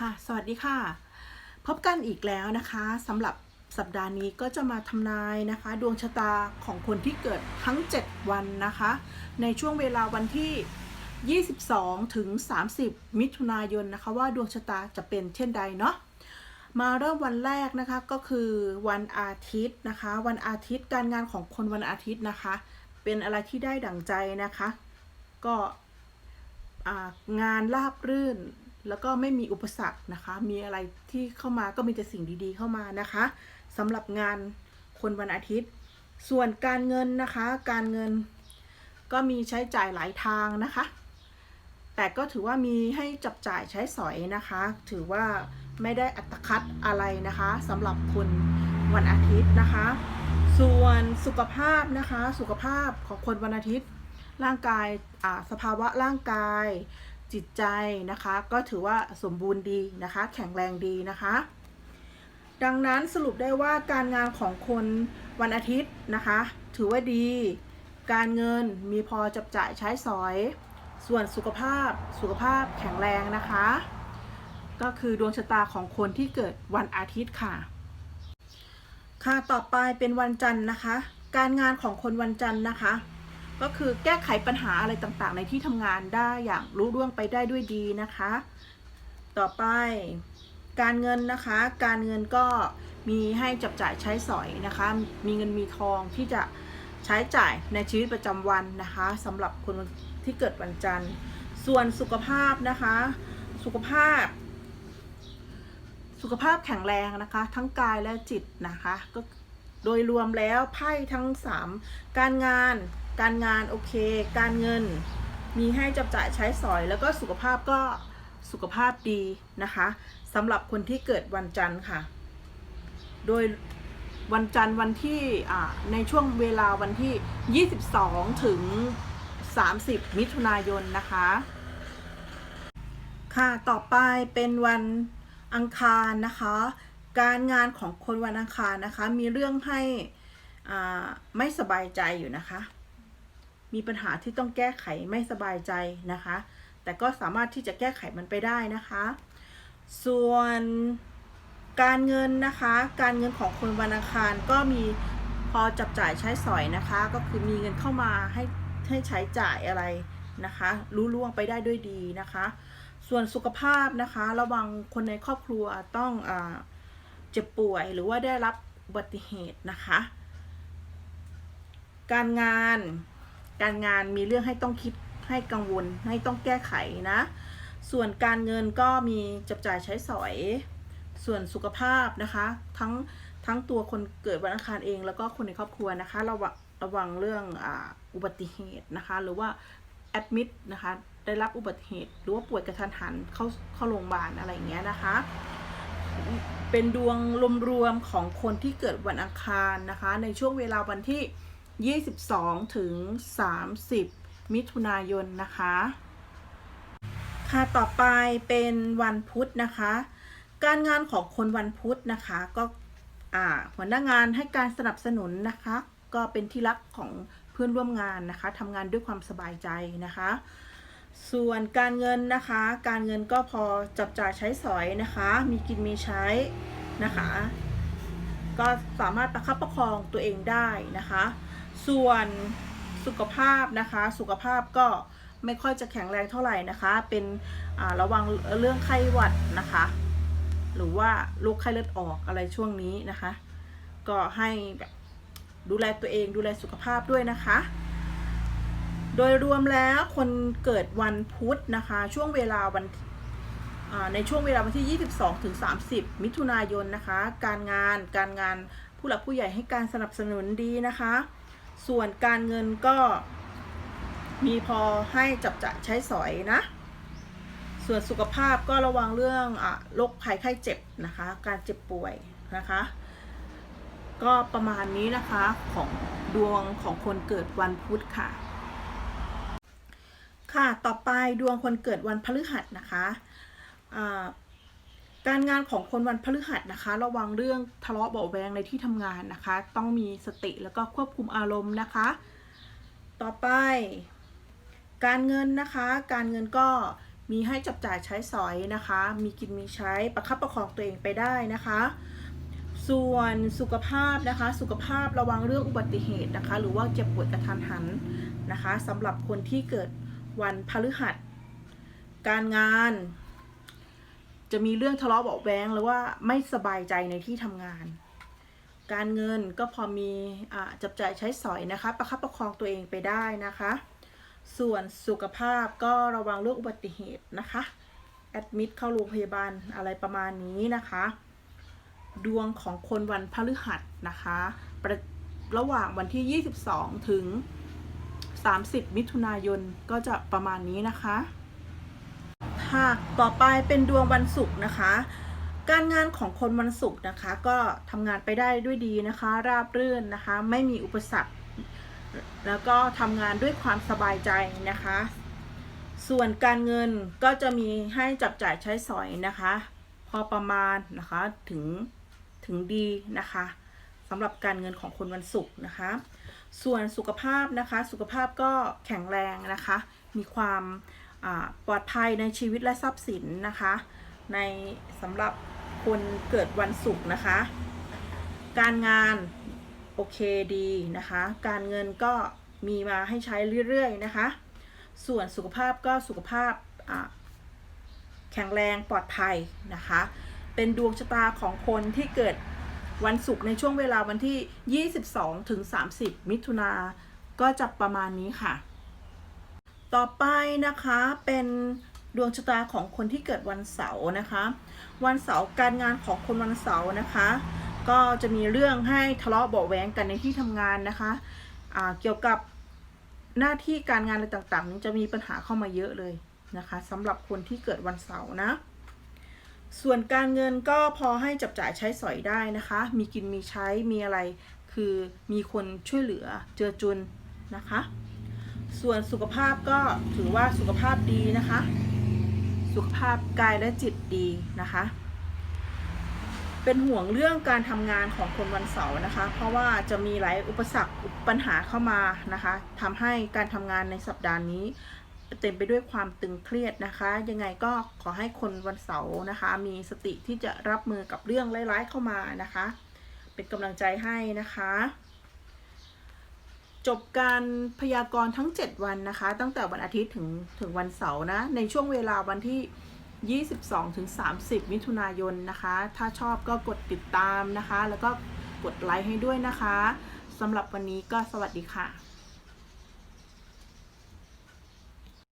ค่ะ สวัสดีค่ะ พบกันอีกแล้วนะคะสำหรับสัปดาห์นี้ก็จะมาทำนายนะคะ ดวงชะตาของคนที่เกิดทั้ง 7 วันนะคะ ในช่วงเวลาวันที่ 22 ถึง 30 มิถุนายนนะคะ ว่าดวงชะตาจะเป็นเช่นใดเนาะมาเริ่มวันแรกนะคะก็คือวันอาทิตย์นะคะ วันอาทิตย์การงานของคนวันอาทิตย์นะคะ เป็นอะไรที่ได้ดั่งใจนะคะ ก็งานราบรื่น แล้วก็ไม่มีอุปสรรคนะคะ มีอะไรที่เข้ามาก็มีแต่สิ่งดีๆ เข้ามานะคะสำหรับงานคนวันอาทิตย์ ส่วนการเงินนะคะ การเงินก็มีใช้จ่ายหลายทางนะคะ แต่ก็ถือว่ามีให้จับจ่ายใช้สอยนะคะ ถือว่าไม่ได้อัตคัดอะไรนะคะสำหรับคนวันอาทิตย์นะคะ ส่วนสุขภาพนะคะ สุขภาพของคนวันอาทิตย์ ร่างกายอ่าสภาวะร่างกาย จิตใจนะคะ ก็ถือว่าสมบูรณ์ดีนะคะ แข็งแรงดีนะคะ ดังนั้นสรุปได้ว่าการงานของคนวันอาทิตย์นะคะ ถือว่าดี การเงินมีพอจับจ่ายใช้สอย ส่วนสุขภาพสุขภาพแข็งแรงนะคะ ก็คือดวงชะตาของคนที่เกิดวันอาทิตย์ค่ะ ค่ะต่อไปเป็นวันจันทร์นะคะ การงานของคนวันจันทร์นะคะ ก็คือแก้ไขปัญหาอะไรต่างๆ ในที่ทำงานได้อย่างรู้ร่วงไปได้ด้วยดีนะคะ ต่อไปการเงินนะคะ การเงินก็มีให้จับจ่ายใช้สอยนะคะ มีเงินมีทองที่จะใช้จ่ายในชีวิตประจำวันนะคะสำหรับคนที่เกิดวันจันทร์ ส่วนสุขภาพนะคะ สุขภาพ สุขภาพแข็งแรงนะคะ ทั้งกายและจิตนะคะ ก็โดยรวมแล้วไพ่ทั้ง 3 การงาน การงานโอเค การเงินมีให้จับจ่ายใช้สอย แล้วก็สุขภาพก็สุขภาพดีนะคะสำหรับคนที่เกิดวันจันทร์ค่ะ โดยวันจันทร์วันที่ในช่วงเวลาวันที่ 22 ถึง 30 มิถุนายนนะคะ ค่ะต่อไปเป็นวันอังคารนะคะ การงานของคนวันอังคารนะคะ มีเรื่องให้อ่าไม่สบายใจอยู่นะคะ มีปัญหาที่ต้องแก้ไขไม่สบายใจนะคะ แต่ก็สามารถที่จะแก้ไขมันไปได้นะคะ ส่วนการเงินนะคะ การเงินของคนวันอังคารก็มีพอจับจ่ายใช้สอยนะคะ ก็คือมีเงินเข้ามาให้ให้ใช้จ่ายอะไรนะคะ รู้ล่วงไปได้ด้วยดีนะคะ ส่วนสุขภาพนะคะ ระวังคนในครอบครัวต้องอเจ็บป่วยหรือว่าได้รับอุบัติเหตุนะคะ การงาน การงานมีเรื่องให้ต้องคิดให้กังวลให้ต้องแก้ไขนะ ส่วนการเงินก็มีจับจ่ายใช้สอย ส่วนสุขภาพนะคะ ทั้งทั้งตัวคนเกิดวันอังคารเองแล้วก็คนในครอบครัวนะคะระวังระวังเรื่องอุบัติเหตุนะคะหรือว่าแอดมิดนะคะได้รับอุบัติเหตุหรือว่าป่วยกระทันหันเข้าเข้าโรงพยาบาลอะไรอย่างเงี้ยนะคะ เป็นดวงรวมๆของคนที่เกิดวันอังคารนะคะ ในช่วงเวลาวันที่ 22 ถึง 30 มิถุนายนนะคะ ค่ะต่อไปเป็นวันพุธนะคะ การงานของคนวันพุธนะคะก็อ่าหัวหน้างานให้การสนับสนุนนะคะ ก็เป็นที่รักของเพื่อนร่วมงานนะคะทำงานด้วยความสบายใจนะคะ ส่วนการเงินนะคะ การเงินก็พอจับจ่ายใช้สอยนะคะ มีกินมีใช้นะคะ ก็สามารถประคับประคองตัวเองได้นะคะ ส่วนสุขภาพนะคะ สุขภาพก็ไม่ค่อยจะแข็งแรงเท่าไหร่นะคะ เป็นระวังเรื่องไข้หวัดนะคะ หรือว่าโรคไข้เลือดออกอะไรช่วงนี้นะคะ ก็ให้แบบดูแลตัวเองดูแลสุขภาพด้วยนะคะ โดยรวมแล้วคนเกิดวันพุธนะคะ ช่วงเวลาวันในช่วงเวลาวันที่ 22ถึง30 มิถุนายนนะคะ การงานการงานผู้หลักผู้ใหญ่ให้การสนับสนุนดีนะคะ ส่วนการเงินก็มีพอให้จับจ่ายใช้สอยนะ ส่วนสุขภาพก็ระวังเรื่องอะโรคภัยไข้เจ็บนะคะ การเจ็บป่วยนะคะ ก็ประมาณนี้นะคะของดวงของคนเกิดวันพุธค่ะ ค่ะ ต่อไปดวงคนเกิดวันพฤหัสนะคะอ่า การงานของคนวันพฤหัสนะคะ ระวังเรื่องทะเลาะเบาะแวงในที่ทำงานนะคะ ต้องมีสติแล้วก็ควบคุมอารมณ์นะคะ ต่อไป การเงินนะคะ การเงินก็มีให้จับจ่ายใช้สอยนะคะ มีกินมีใช้ประคับประคองตัวเองไปได้นะคะ ส่วนสุขภาพนะคะ สุขภาพระวังเรื่องอุบัติเหตุนะคะ หรือว่าเจ็บปวยกระทันหันนะคะสำหรับคนที่เกิดวันพฤหัส การงาน จะมีเรื่องทะเลาะเบาะแวงหรือว่าไม่สบายใจในที่ทำงาน การเงินก็พอมีอ่าจับจ่ายใช้สอยนะคะ ประคับประคองตัวเองไปได้นะคะ ส่วนสุขภาพก็ระวังเรื่องอุบัติเหตุนะคะแอดมิดเข้าโรงพยาบาลอะไรประมาณนี้นะคะ ดวงของคนวันพฤหัสนะคะ ระระหว่างวันที่ 22 ถึง 30 มิถุนายนก็จะประมาณนี้นะคะ ค่ะ ต่อไปเป็นดวงวันศุกร์นะคะ การงานของคนวันศุกร์นะคะ ก็ทำงานไปได้ด้วยดีนะคะ ราบรื่นนะคะ ไม่มีอุปสรรค แล้วก็ทำงานด้วยความสบายใจนะคะ ส่วนการเงินก็จะมีให้จับจ่ายใช้สอยนะคะ พอประมาณนะคะถึงถึงดีนะคะสำหรับการเงินของคนวันศุกร์นะคะ ส่วนสุขภาพนะคะ สุขภาพก็แข็งแรงนะคะ มีความ ปลอดภัยในชีวิตและทรัพย์สินนะคะ ในสำหรับคนเกิดวันศุกร์นะคะ การงานโอเคดีนะคะ การเงินก็มีมาให้ใช้เรื่อยๆนะคะ ส่วนสุขภาพก็สุขภาพแข็งแรงปลอดภัยนะคะ เป็นดวงชะตาของคนที่เกิดวันศุกร์ในช่วงเวลาวันที่ 22 ถึง 30 มิถุนาก็จะประมาณนี้ค่ะ ต่อไปนะคะเป็นดวงชะตาของคนที่เกิดวันเสาร์นะคะ วันเสาร์การงานของคนวันเสาร์นะคะ ก็จะมีเรื่องให้ทะเลาะเบาะแว้งกันในที่ทำงานนะคะอ่าเกี่ยวกับหน้าที่การงานอะไรต่างๆนี้จะมีปัญหาเข้ามาเยอะเลยนะคะสำหรับคนที่เกิดวันเสาร์นะ ส่วนการเงินก็พอให้จับจ่ายใช้สอยได้นะคะ มีกินมีใช้มีอะไรคือมีคนช่วยเหลือเจือจุนนะคะ ส่วนสุขภาพก็ถือว่าสุขภาพดีนะคะ สุขภาพกายและจิตดีนะคะ เป็นห่วงเรื่องการทำงานของคนวันเสาร์นะคะ เพราะว่าจะมีหลายอุปสรรคปัญหาเข้ามานะคะทำให้การทำงานในสัปดาห์นี้เต็มไปด้วยความตึงเครียดนะคะ ยังไงก็ขอให้คนวันเสาร์นะคะ มีสติที่จะรับมือกับเรื่องร้ายๆเข้ามานะคะ เป็นกำลังใจให้นะคะ จบการพยากรณ์ทั้ง 7 วันนะคะ ตั้งแต่วันอาทิตย์ถึงถึงวันเสาร์นะ ในช่วงเวลาวันที่ 22ถึง30 มิถุนายนนะคะ ถ้าชอบก็กดติดตามนะคะ แล้วก็กดไลค์ให้ด้วยนะคะสำหรับวันนี้ก็สวัสดีค่ะ